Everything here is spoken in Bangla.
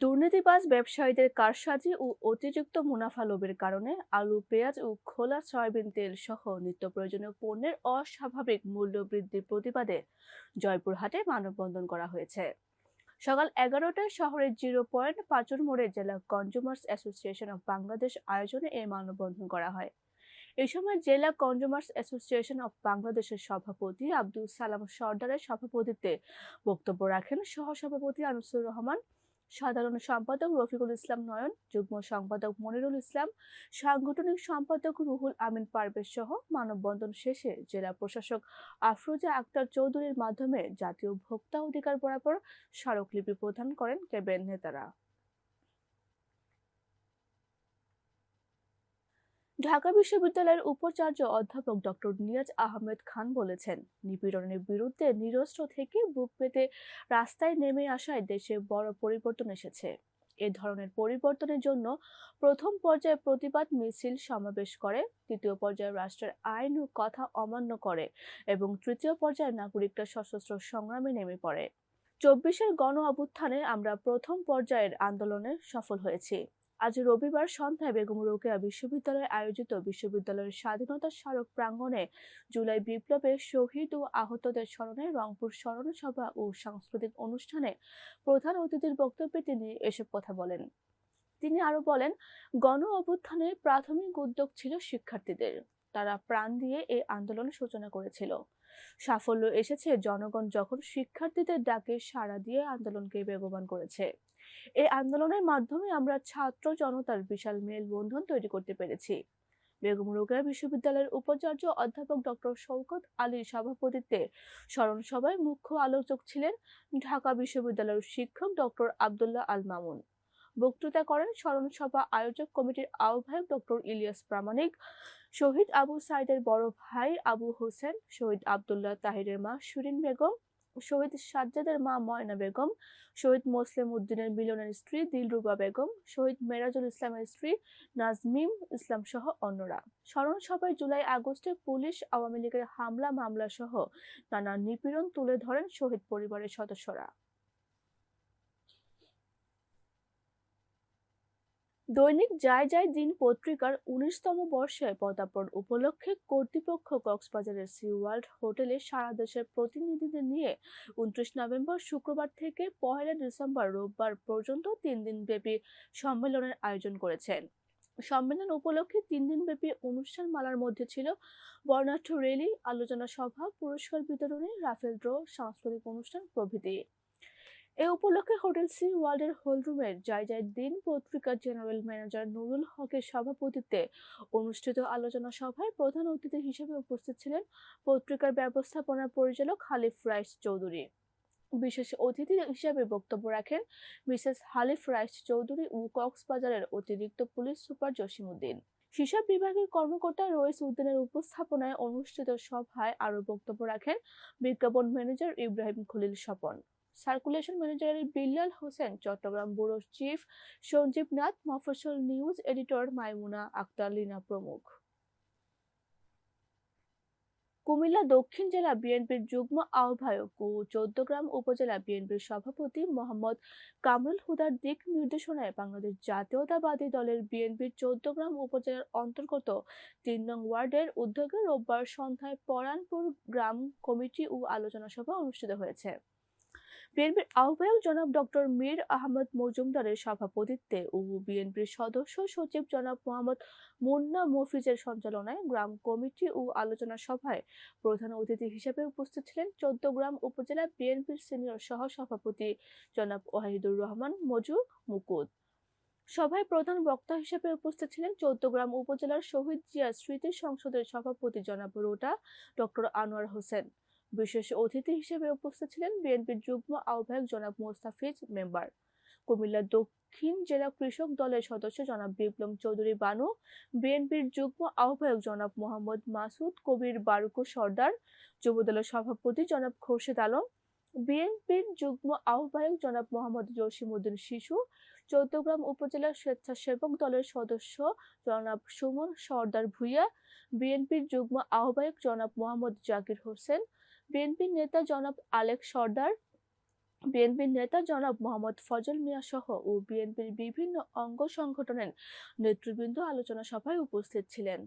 দুর্নীতিবাজ ব্যবসায়ীদের কারসাজি ও অতিরিক্ত মুনাফা লোভের কারণে আলু, পেঁয়াজ ও খোলা সয়াবিন তেল সহ নিত্য প্রয়োজনীয় পণ্যের অস্বাভাবিক মূল্য বৃদ্ধির প্রতিবাদে জয়পুরহাটে মানববন্ধন করা হয়েছে। সকাল এগারোটায় শহরের জিরো পয়েন্ট পাঁচুর মোড়ে জেলা কনজুমার্স অ্যাসোসিয়েশন অব বাংলাদেশ আয়োজনে এই মানববন্ধন করা হয়। এই সময় জেলা কনজুমার্স অ্যাসোসিয়েশন অব বাংলাদেশের সভাপতি আব্দুল সালাম সর্দারের সভাপতিত্বে বক্তব্য রাখেন সহসভাপতি আনিসুর রহমান সাধারণ সম্পাদক রফিকুল ইসলাম নয়ন, যুগ্ম সম্পাদক মনিরুল ইসলাম, সাংগঠনিক সম্পাদক রুহুল আমিন পারভেজ সহ মানববন্ধন শেষে জেলা প্রশাসক আফরোজা আক্তার চৌধুরীর মাধ্যমে জাতীয় ভোক্তা অধিকার বরাবর স্মারকলিপি প্রদান করেন কেবেন নেতারা। ঢাকা বিশ্ববিদ্যালয়ের উপাচার্য অধ্যাপক ডক্টর নিয়াজ আহমেদ খান বলেছেন, নিপীড়নের বিরুদ্ধে নিরস্ত্র থেকে বুক পেতে রাস্তায় নেমে আসায় দেশে বড় পরিবর্তন এসেছে। এ ধরনের পরিবর্তনের জন্য প্রথম পর্যায়ে প্রতিবাদ মিছিল সমাবেশ করে দ্বিতীয় পর্যায়ে রাষ্ট্রের আইন ও কথা অমান্য করে এবং তৃতীয় পর্যায়ে নাগরিকরা সশস্ত্র সংগ্রামে নেমে পড়ে। চব্বিশের গণ অভ্যুত্থানে আমরা প্রথম পর্যায়ের আন্দোলনে সফল হয়েছি। আজ রবিবার সন্ধ্যায় বেগম রোকেয়া বিশ্ববিদ্যালয়ে আয়োজিত বিশ্ববিদ্যালয়ের স্বাধীনতা স্মারক প্রাঙ্গণে জুলাই বিপ্লবে শহীদ ও আহতদের স্মরণে রংপুর স্মরণ সভা ও সাংস্কৃতিক অনুষ্ঠানে প্রধান অতিথির বক্তব্যে তিনি এসব কথা বলেন। তিনি আরও বলেন, গণ অভ্যুত্থানে প্রাথমিক উদ্যোগ ছিল শিক্ষার্থীদের। তারা প্রাণ দিয়ে এই আন্দোলনের সূচনা করেছিল। সাফল্য এসেছে জনগণ যখন শিক্ষার্থীদের ডাকে সাড়া দিয়ে আন্দোলনকে বেগবান করেছে। এই আন্দোলনের মাধ্যমে আমরা ছাত্র জনতার বিশাল মেলবন্ধন তৈরি করতে পেরেছি। বেগম রোকেয়া বিশ্ববিদ্যালয়ের উপাচার্য অধ্যাপক ডক্টর শওকত আলীর সভাপতিত্বে স্মরণ সভায় মুখ্য আলোচক ছিলেন ঢাকা বিশ্ববিদ্যালয়ের শিক্ষক ডক্টর আবদুল্লাহ আল মামুন। বক্তৃতা করেন স্মরণ সভা আয়োজক কমিটির আহ্বায়ক ডক্টর ইলিয়াস প্রামাণিক, শহীদ আবু সাইদের বড় ভাই আবু হোসেন, শহীদ আবদুল্লাহ তাহিরের মা সুরিন বেগম শহীদ সাজ্জাদের মা ময়না বেগম, শহীদ মোসলেম উদ্দিনের মিলনের স্ত্রী দিলরুবা বেগম, শহীদ মেরাজুল ইসলামের স্ত্রী নাজমিম ইসলাম সহ অন্যরা। স্মরণ সভায় জুলাই আগস্টে পুলিশ, আওয়ামী লীগের হামলা মামলা সহ নানা নিপীড়ন তুলে ধরেন শহীদ পরিবারের সদস্যরা। দৈনিক যায় যায় দিন পত্রিকার উনিশতম বর্ষে পদার্পণ উপলক্ষে কর্তৃপক্ষ কক্সবাজারের সি ওয়ার্ল্ড হোটেলে সারা দেশের প্রতিনিধিদের নিয়ে উনত্রিশ নভেম্বর শুক্রবার থেকে পহেলা ডিসেম্বর রোববার পর্যন্ত তিন দিন ব্যাপী সম্মেলনের আয়োজন করেছেন। সম্মেলন উপলক্ষে তিন দিনব্যাপী অনুষ্ঠান মালার মধ্যে ছিল বর্ণাঢ্য র্যালি আলোচনা সভা, পুরস্কার বিতরণী, রাফেল ড্র, সাংস্কৃতিক অনুষ্ঠান প্রভৃতি। এ উপলক্ষে হোটেল সি ওয়ার্ল্ডের হোলরুমের জয় জয় দিন পত্রিকার জেনারেল ম্যানেজার নুরুল হকের সভাপতিত্বে অনুষ্ঠিত আলোচনা সভায় প্রধান অতিথি হিসেবে উপস্থিত ছিলেন পত্রিকার ব্যবস্থাপনা পরিচালক হালিফ রাইস চৌধুরী। বিশেষ অতিথি হিসেবে বক্তব্য রাখেন মিসেস হালিফ রাইস চৌধুরী ও কক্সবাজারের অতিরিক্ত পুলিশ সুপার জসিমউদ্দিন হিসাব বিভাগের কর্মকর্তা রয়েস উদ্দিনের উপস্থাপনায় অনুষ্ঠিত সভায় আরও বক্তব্য রাখেন বিজ্ঞাপন manager Ibrahim Khalil Swapan. Circulation manager Billal Hossain, Chattogram bureau chief Sanjib Nath, মফস্বল নিউজ এডিটর মাইমুনা আক্তার, লিনা প্রমুখ। কুমিল্লা দক্ষিণ জেলা বিএনপির যুগ্ম আহ্বায়ক ও চৌদ্দগ্রাম উপজেলা বিএনপির সভাপতি মোহাম্মদ কামরুল হুদার দিক নির্দেশনায় বাংলাদেশ জাতীয়তাবাদী দলের বিএনপির চৌদ্দগ্রাম উপজেলার অন্তর্গত তিন নং ওয়ার্ডের উদ্যোগে রোববার সন্ধ্যায় পরানপুর গ্রাম কমিটি ও আলোচনা সভা অনুষ্ঠিত হয়েছে। বিএনপির আহ্বায়ক জনাব ডক্টর মীর আহমদ মজুমদারের সভাপতিত্বে ও বিএনপির সদস্য সচিব জনাব মোহাম্মদ মুন্না মফিজের সঞ্চালনায় গ্রাম কমিটি ও আলোচনা সভায় প্রধান অতিথি হিসেবে উপস্থিত ছিলেন চৌদ্দগ্রাম উপজেলা বিএনপির সিনিয়র সহ সভাপতি জনাব ওয়াহিদুর রহমান মজু মুকুদ। সভায় প্রধান বক্তা হিসেবে উপস্থিত ছিলেন চৌদ্দগ্রাম উপজেলার শহীদ জিয়া স্মৃতি সংসদের সভাপতি জনাব রোটা, ডক্টর আনোয়ার হোসেন। বিশেষ অতিথি হিসেবে উপস্থিত ছিলেন বিএনপির যুগ্ম আহ্বায়ক জনাব মোস্তাফিজ মেম্বার। কুমিল্লা দক্ষিণ জেলা কৃষক দলের সদস্য জনাব বিপ্লব চৌধুরী বানু, বিএনপির যুগ্ম আহ্বায়ক জনাব মোহাম্মদ মাসুদ কবির বারুকু সর্দার, যুবদলের সভাপতি জনাব খোরশেদ আলম বিএনপির যুগ্ম আহ্বায়ক জনাব মোহাম্মদ জসিমউদ্দিন শিশু, চৌদ্দগ্রাম উপজেলা স্বেচ্ছাসেবক দলের সদস্য জনাব সুমন সর্দার ভুইয়া, বিএনপির যুগ্ম আহ্বায়ক জনাব মোহাম্মদ জাকির হোসেন, বিএনপির নেতা জনাব আলেক সর্দার, বিএনপির নেতা জনাব মোহাম্মদ ফজল মিয়া সহ ও বিএনপির বিভিন্ন অঙ্গ সংগঠনের নেতৃবৃন্দ আলোচনা সভায় উপস্থিত ছিলেন।